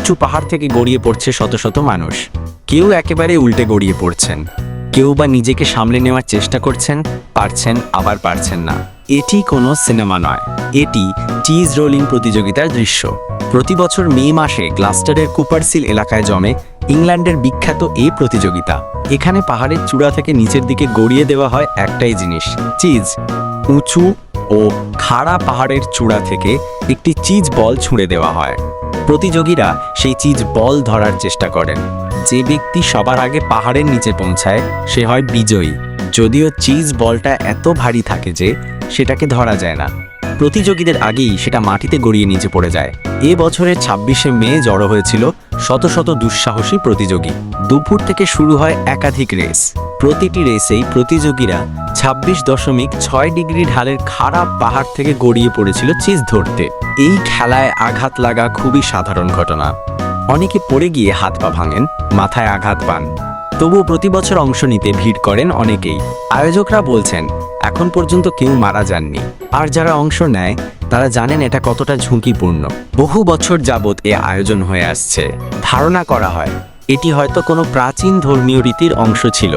উঁচু পাহাড় থেকে গড়িয়ে পড়ছে শত শত মানুষ। কেউ একেবারে উল্টে গড়িয়ে পড়ছেন। কেউ বা নিজেকে সামলে নেওয়ার চেষ্টা করছেন, পারছেন, আবার পারছেন না। এটি কোনো সিনেমা নয়। এটি চিজ রোলিং প্রতিযোগিতার দৃশ্য। প্রতি বছর মে মাসে গ্লাস্টারের কুপারসিল এলাকায় জমে ইংল্যান্ডের বিখ্যাত এই প্রতিযোগিতা। এখানে পাহাড়ের চূড়া থেকে নিচের দিকে গড়িয়ে দেওয়া হয় একটাই জিনিস, চিজ। উঁচু ও খাড়া পাহাড়ের চূড়া থেকে একটি চিজ বল ছুঁড়ে দেওয়া হয়। প্রতিযোগীরা সেই চিজ বল ধরার চেষ্টা করেন। যে ব্যক্তি সবার আগে পাহাড়ের নিচে পৌঁছায়, সে হয় বিজয়ী। যদিও চিজ বলটা এত ভারী থাকে যে সেটাকে ধরা যায় না। প্রতিযোগীদের আগেই সেটা মাটিতে গড়িয়ে নিচে পড়ে যায়। এ বছরের ছাব্বিশে মে জড়ো হয়েছিল শত শত দুঃসাহসী প্রতিযোগী। দুপুর থেকে শুরু হয় একাধিক রেস। প্রতিটি রেসেই প্রতিযোগীরা ছাব্বিশ দশমিক ছয় ডিগ্রি ঢালের খারাপ পাহাড় থেকে গড়িয়ে পড়েছিল চিজ ধরতে। এই খেলায় আঘাত লাগা খুবই সাধারণ ঘটনা। অনেকে পড়ে গিয়ে হাত পা ভাঙেন, মাথায় আঘাত পান। তবুও প্রতি বছর অংশ নিতে ভিড় করেন অনেকেই। আয়োজকরা বলছেন, এখন পর্যন্ত কেউ মারা যাননি। আর যারা অংশ নেয়, তারা জানেন এটা কতটা ঝুঁকিপূর্ণ। বহু বছর যাবৎ এ আয়োজন হয়ে আসছে। ধারণা করা হয়, এটি হয়তো কোনো প্রাচীন ধর্মীয় রীতির অংশ ছিল।